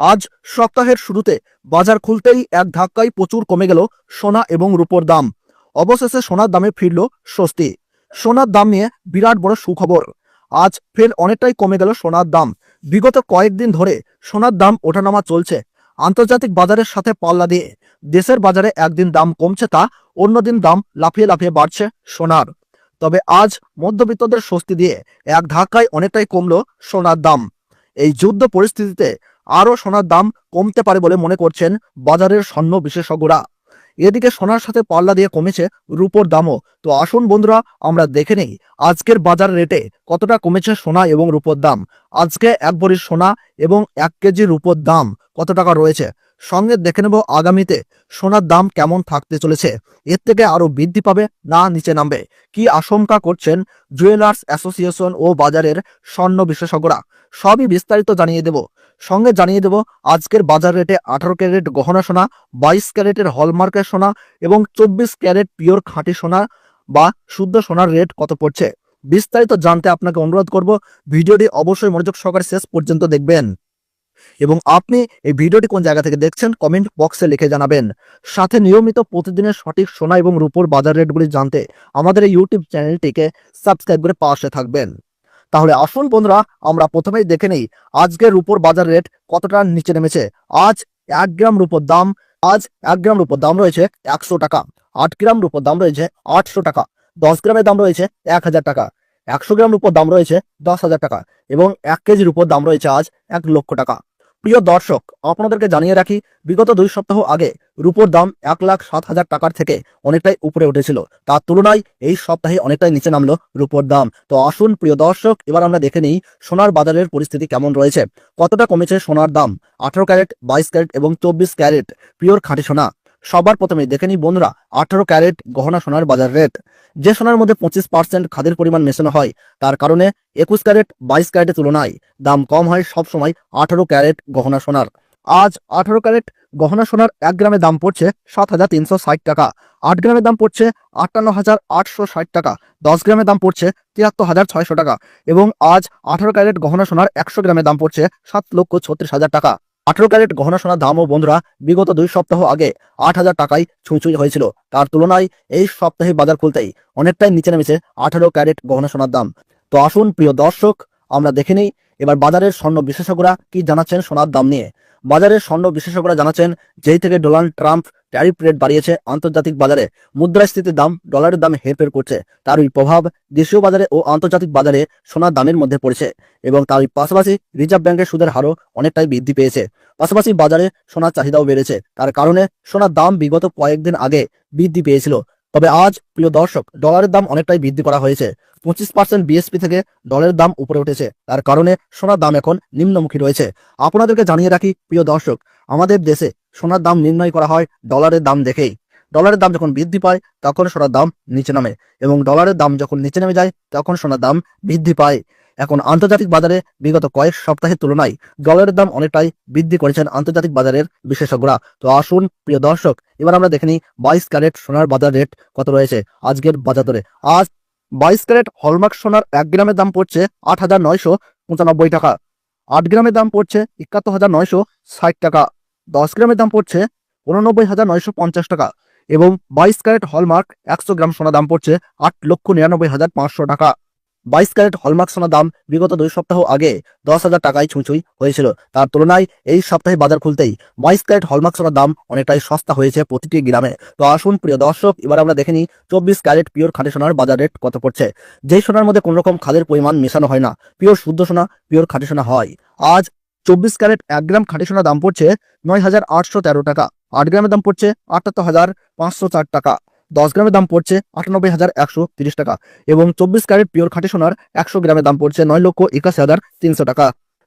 আজ সপ্তাহের শুরুতে বাজার খুলতেই এক ধাক্কায় প্রচুর কমে গেল সোনা এবং রূপোর দাম। অবশেষে সোনার দামে ফিরল স্বস্তি। সোনার দাম নিয়ে বিরাট বড় সুখবর। আজ ফের অনেকটাই কমে গেল সোনার দাম। বিগত কয়েকদিন ধরে সোনার দাম ওঠানামা চলছে। আন্তর্জাতিক বাজারের সাথে পাল্লা দিয়ে দেশের বাজারে একদিন দাম কমছে তা অন্যদিন দাম লাফিয়ে লাফিয়ে বাড়ছে সোনার। তবে আজ মধ্যবিত্তদের স্বস্তি দিয়ে এক ধাক্কায় অনেকটাই কমল সোনার দাম। এই যুদ্ধ পরিস্থিতিতে আরও সোনার দাম কমতে পারে বলে মনে করছেন বাজারের স্বর্ণ বিশেষজ্ঞরা। এদিকে সোনার সাথে পাল্লা দিয়ে কমেছে রূপোর দামও। তো আসুন বন্ধুরা, আমরা দেখে নেই আজকের বাজার রেটে কতটা কমেছে সোনা এবং রূপোর দাম। আজকে এক ভরি সোনা এবং এক কেজি রূপোর দাম কত টাকা রয়েছে? সঙ্গে দেখে নেব আগামীতে সোনার দাম কেমন থাকতে চলেছে। এর থেকে আরও বৃদ্ধি পাবে না নিচে নামবে। কি আশঙ্কা করছেন জুয়েলার্স অ্যাসোসিয়েশন ও বাজারের স্বর্ণ বিশেষজ্ঞরা? সবই বিস্তারিত জানিয়ে দেব। সঙ্গে জানিয়ে দেব আজকের বাজার রেটে আঠারো ক্যারেট গহনা সোনা, বাইশ ক্যারেটের হলমার্কের সোনা এবং চব্বিশ ক্যারেট পিওর খাঁটি সোনা বা শুদ্ধ সোনার রেট কত পড়ছে। বিস্তারিত জানতে আপনাকে অনুরোধ করব। ভিডিওটি অবশ্যই মনোযোগ সহকারে শেষ পর্যন্ত দেখবেন। এবং আপনি এই ভিডিওটি কোন জায়গা থেকে দেখছেন কমেন্ট বক্সে লিখে জানাবেন। সাথে নিয়মিত প্রতিদিনের সঠিক সোনা এবং রূপোর বাজার রেটগুলি জানতে আমাদের এই ইউটিউব চ্যানেলটিকে সাবস্ক্রাইব করে পাশে থাকবেন। তাহলে আসুন বন্ধুরা, আমরা প্রথমেই দেখে নেই আজকের রূপোর বাজার রেট কতটা নিচে নেমেছে। আজ এক গ্রাম রূপোর দাম, আজ এক গ্রাম রূপোর দাম রয়েছে একশো টাকা, আট গ্রাম রূপোর দাম রয়েছে আটশো টাকা, দশ গ্রামের দাম রয়েছে এক হাজার টাকা, একশো গ্রাম রূপোর দাম রয়েছে দশ হাজার টাকা এবং এক কেজির উপর দাম রয়েছে আজ এক লক্ষ টাকা। প্রিয় দর্শক, আপনাদেরকে জানিয়ে রাখি, বিগত দুই সপ্তাহ আগে রুপোর দাম এক লাখ সাত হাজার টাকার থেকে অনেকটাই উপরে উঠেছিল। তার তুলনায় এই সপ্তাহে অনেকটাই নিচে নামলো রুপোর দাম। তো আসুন, প্রিয় দর্শক, এবার আমরা দেখে নিই সোনার বাজারের পরিস্থিতি কেমন রয়েছে। কতটা কমেছে সোনার দাম? আঠারো ক্যারেট, বাইশ ক্যারেট এবং চব্বিশ ক্যারেট। প্রিয়র খাঁটি সোনা। সবার প্রথমে দেখে নিই বন্ধুরা, আঠারো ক্যারেট গহনা সোনার বাজার রেট যে সোনার মধ্যে পঁচিশ পার্সেন্ট খাদের পরিমাণ মেশানো হয়, তার কারণে একুশ ক্যারেট বাইশ ক্যারেটের তুলনায় দাম কম হয় সবসময় আঠারো ক্যারেট গহনা সোনার। আজ আঠারো ক্যারেট গহনা সোনার এক গ্রামের দাম পড়ছে সাত হাজার তিনশো ষাট টাকা, আট গ্রামের দাম পড়ছে আটান্ন হাজার আটশো ষাট টাকা, দশ গ্রামের দাম পড়ছে তিয়াত্তর হাজার ছয়শো টাকা এবং আজ আঠারো ক্যারেট গহনা সোনার একশো গ্রামের দাম পড়ছে সাত লক্ষ ছত্রিশ হাজার টাকা। আঠারো ক্যারেট গহনা সোনার দামও বন্ধুরা, বিগত দুই সপ্তাহ আগে আট হাজার টাকায় ছুঁই হয়েছিল। তার তুলনায় এই সপ্তাহে বাজার খুলতেই অনেকটাই নিচে নেমেছে আঠারো ক্যারেট গহনা সোনার দাম। তো আসুন, প্রিয় দর্শক, আমরা দেখে নিই এবার বাজারের স্বর্ণ বিশেষজ্ঞরা কি জানাচ্ছেন সোনার দাম নিয়ে। বাজারের স্বর্ণ বিশেষজ্ঞরা জানাচ্ছেন, যেই থেকে ডোনাল্ড ট্রাম্প ট্যারিফ রেট বাড়িয়েছে আন্তর্জাতিক বাজারে। মুদ্রাস্ফীতির দাম, ডলারের দাম হেরফের করছে। তারই প্রভাব দেশীয় বাজারে ও আন্তর্জাতিক বাজারে সোনার দামের মধ্যে পড়েছে এবং তারই পাশাপাশি রিজার্ভ ব্যাংকের সুদের হারও অনেকটাই বৃদ্ধি পেয়েছে। পাশাপাশি বাজারে সোনার চাহিদাও বেড়েছে। তার কারণে সোনার দাম বিগত কয়েকদিন আগে বৃদ্ধি পেয়েছিল। তবে আজ, প্রিয় দর্শক, ডলারের দাম অনেকটাই বৃদ্ধি করা হয়েছে। পঁচিশ পার্সেন্ট বিএসপি থেকে ডলারের দাম উপরে উঠেছে। তার কারণে সোনার দাম এখন নিম্নমুখী রয়েছে। আপনাদেরকে জানিয়ে রাখি, প্রিয় দর্শক, আমাদের দেশে সোনার দাম নির্ণয় করা হয় ডলারের দাম দেখেই। ডলারের দাম যখন বৃদ্ধি পায়, তখন সোনার দাম নিচে নামে এবং ডলারের দাম যখন নিচে নেমে যায়, তখন সোনার দাম বৃদ্ধি পায়। এখন আন্তর্জাতিক বাজারে বিগত কয়েক সপ্তাহের তুলনায় ডলারের দাম অনেকটাই বৃদ্ধি করেছেন আন্তর্জাতিক বাজারের বিশেষজ্ঞরা। তো আসুন, প্রিয় দর্শক, এবার আমরা দেখে নিই বাইশ ক্যারেট সোনার বাজার রেট কত রয়েছে আজকের বাজার দরে। আজ বাইশ ক্যারেট হলমার্ক সোনার এক গ্রামের দাম পড়ছে আট হাজার নয়শো পঁচানব্বই টাকা, আট গ্রামের দাম পড়ছে একাত্তর হাজার নয়শো ষাট টাকা, দশ গ্রামের দাম পড়ছে উননব্বই হাজার নয়শো পঞ্চাশ টাকা এবং বাইশ ক্যারেট হলমার্ক একশো গ্রাম সোনা দাম পড়ছে আট লক্ষ নিরানব্বই হাজার পাঁচশো টাকা। বাইশ ক্যারেট হলমার্ক সোনা দাম বিগত দুই সপ্তাহ আগে দশ হাজার টাকায় ছুঁচুই হয়েছিল। তার তুলনায় এই সপ্তাহে বাজার খুলতেই বাইশ ক্যারেট হলমার্ক সোনার দাম অনেকটাই সস্তা হয়েছে প্রতিটি গ্রামে। তো আসুন, প্রিয় দর্শক, এবার আমরা দেখে নিই চব্বিশ ক্যারেট পিওর খাঁটি সোনার বাজার রেট কত পড়ছে। যেই সোনার মধ্যে কোনো রকম খাদের পরিমাণ মেশানো হয় না, পিওর শুদ্ধ সোনা, পিওর খাঁটি সোনা হয়। আজ চব্বিশ ক্যারেট এক গ্রাম খাঁটি সোনার দাম পড়ছে নয় হাজার আটশো তেরো টাকা। আট গ্রামের দাম পড়ছে আটাত্তর হাজার পাঁচশো চার টাকা। দশ গ্রামের দাম পড়ছে আটানব্বই হাজার একশো তিরিশ টাকা এবং চব্বিশ ক্যারেট পিওর খাঁটি সোনার একশো গ্রামের দাম পড়ছে নয় লক্ষ একাশি হাজার তিনশো টাকা।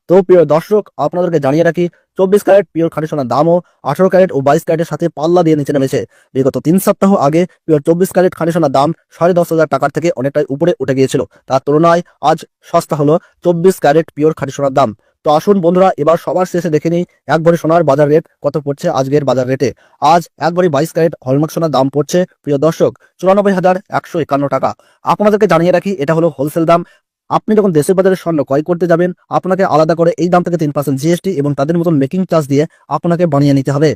তো প্রিয় দর্শক, আপনাদেরকে জানিয়ে রাখি, চব্বিশ ক্যারেট পিওর খাঁটি সোনার দামও আঠারো ক্যারেট ও বাইশ ক্যারেটের সাথে পাল্লা দিয়ে নিচে নেমেছে। বিগত তিন সপ্তাহ আগে পিওর চব্বিশ ক্যারেট খাঁটি সোনার দাম সাড়ে দশ হাজার টাকার থেকে অনেকটাই উপরে উঠে গিয়েছিল। তার তুলনায় আজ সস্তা হলো চব্বিশ ক্যারেট পিওর খাঁটি সোনার দাম। তো আসুন বন্ধুরা, এবার সবার শেষে দেখে নিই, এক ভরি সোনার বাজার রেট কত পড়ছে আজকের বাজার রেটে আজ এক ভরি বাইশ ক্যারেট হলমার্ক সোনার দাম পড়ছে, প্রিয় দর্শক, চুরানব্বই হাজার একশো একান্ন টাকা। আপনাদেরকে জানিয়ে রাখি, এটা হলো হোলসেল দাম। আপনি যখন দেশের বাজারে স্বর্ণ ক্রয় করতে যাবেন, আপনাকে আলাদা করে এই দাম থেকে তিন পার্সেন্ট জিএসটি এবং তাদের মতন মেকিং চার্জ দিয়ে আপনাকে বানিয়ে নিতে হবে।